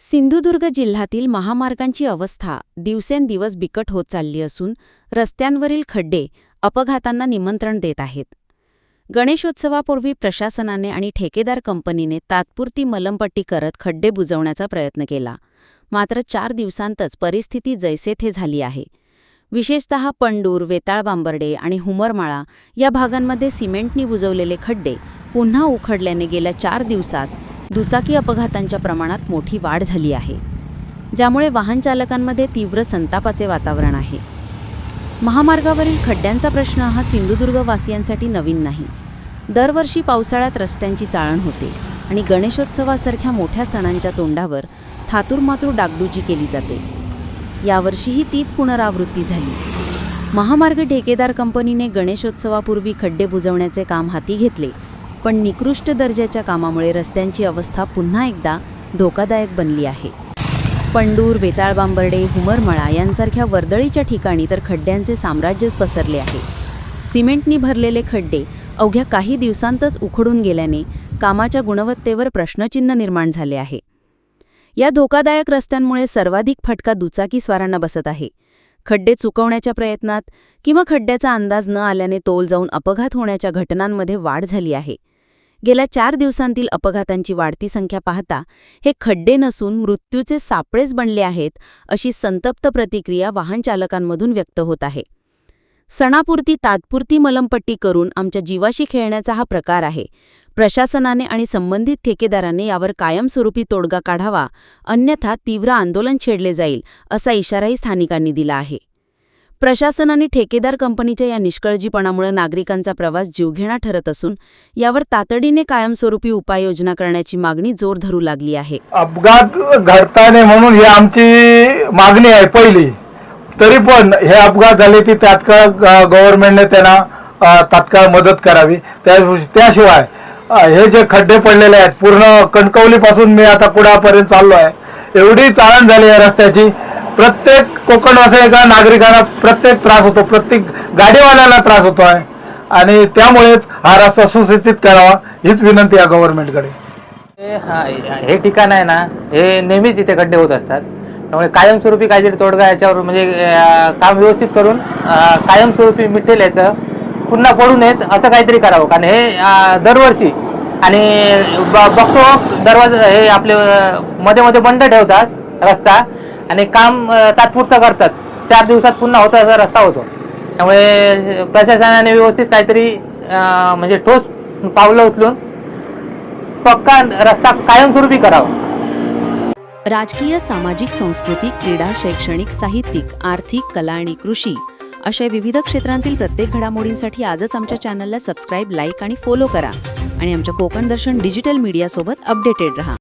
सिंधुदुर्ग जिल्ह्यातील महामार्गांची अवस्था दिवसेंदिवस बिकट होत चालली असून रस्त्यांवरील खड्डे अपघातांना निमंत्रण देत आहेत. गणेशोत्सवापूर्वी प्रशासनाने आणि ठेकेदार कंपनीने तात्पुरती मलमपट्टी करत खड्डे बुजवण्याचा प्रयत्न केला. मात्र चार दिवसांतच परिस्थिती जैसे थे झाली आहे. विशेषतः पंडूर वेताळबांबर्डे आणि हुमरमाळा या भागांमध्ये सिमेंटनी बुजवलेले खड्डे पुन्हा उखडल्याने गेल्या चार दिवसात दुचाकी अपघातांच्या प्रमाणात मोठी वाढ झाली आहे ज्यामुळे वाहनचालकांमध्ये तीव्र संतापाचे वातावरण आहे. महामार्गावरील खड्ड्यांचा प्रश्न हा सिंधुदुर्गवासियांसाठी नवीन नाही. दरवर्षी पावसाळ्यात रस्त्यांची चाळण होते आणि गणेशोत्सवासारख्या मोठ्या सणांच्या तोंडावर थातूरमातूर डागडुजी केली जाते. यावर्षीही तीच पुनरावृत्ती झाली. महामार्ग ठेकेदार कंपनीने गणेशोत्सवापूर्वी खड्डे बुजवण्याचे काम हाती घेतले पण निकृष्ट दर्जाच्या कामामुळे रस्त्यांची अवस्था पुन्हा एकदा धोकादायक बनली आहे. पंडूर वेताळबांबर्डे हुमरमळा यांसारख्या वर्दळीच्या ठिकाणी तर खड्ड्यांचे साम्राज्यच पसरले आहे. सिमेंटनी भरलेले खड्डे अवघ्या काही दिवसांतच उखडून गेल्याने कामाच्या गुणवत्तेवर प्रश्नचिन्ह निर्माण झाले आहे. या धोकादायक रस्त्यांमुळे सर्वाधिक फटका दुचाकीस्वारांना बसत आहे. खड्डे चुकवण्याच्या प्रयत्नात किंवा खड्ड्याचा अंदाज न आल्याने तोल जाऊन अपघात होण्याच्या घटनांमध्ये वाढ झाली आहे. गेल्या चार दिवसांतील अपघातांची वाढती संख्या पाहता हे खड्डे नसून मृत्यूचे सापळेच बनले आहेत अशी संतप्त प्रतिक्रिया वाहनचालकांमधून व्यक्त होत आहे. सणापुरती तात्पुरती मलमपट्टी करून आमच्या जीवाशी खेळण्याचा हा प्रकार आहे. प्रशासनाने आणि संबंधित ठेकेदाराने यावर कायमस्वरूपी तोडगा काढावा अन्यथा तीव्र आंदोलन छेडले जाईल असा इशाराही स्थानिकांनी दिला आहे. प्रशासन आणि ठेकेदार कंपनीच्या या निष्कळजीपणामुळे नागरिकांचा प्रवास जीवघेणा ठरत असून यावर तातडीने कायमस्वरूपी उपाययोजना करण्याची मागणी जोर धरू लागली आहे. अपघात घडता नये म्हणून ही आमची मागणी आहे पहिली. तरी पण हे अपघात झाले ती तात्काळ गव्हर्नमेंटने त्यांना तात्काळ मदत करावी. त्याशिवाय हे जे खड्डे पडलेले आहेत पूर्ण कणकवलीपासून मी आता कुडापर्यंत चाललो आहे. एवढी चाळण झाली आहे रस्त्याची. प्रत्येक कोकणवासिका नागरिकांना प्रत्येक त्रास होतो प्रत्येक गाडीवाल्याला त्रास होतो आहे. आणि त्यामुळेच हा रस्ता सुस्थितीत करावा हीच विनंती आहे गव्हर्नमेंटकडे हे हा हे ठिकाण आहे ना हे नेहमीच इथे खड्डे होत असतात. त्यामुळे कायमस्वरूपी काहीतरी तोडगा याच्यावर म्हणजे काम व्यवस्थित करून कायमस्वरूपी मिटेल याचं पुन्हा पडू नयेत असं काहीतरी करावं. कारण हे दरवर्षी आणि बघतो दरवाजा हे आपले मध्ये मध्ये बंद ठेवतात रस्ता. आणि काम तात्पुरतं करतात. चार दिवसात पुन्हा होता असा रस्ता होतो. त्यामुळे प्रशासनाने व्यवस्थित काहीतरी म्हणजे ठोस पावलं उचलून पक्का रस्ता कायमस्वरूपी करावा. राजकीय सामाजिक सांस्कृतिक क्रीडा शैक्षणिक साहित्यिक आर्थिक कला आणि कृषी अशा विविध क्षेत्रांतील प्रत्येक घडामोडींसाठी आजच आमच्या चॅनलला सबस्क्राईब लाईक आणि फॉलो करा. आणि आमच्या कोकण दर्शन डिजिटल मीडियासोबत अपडेटेड रहा.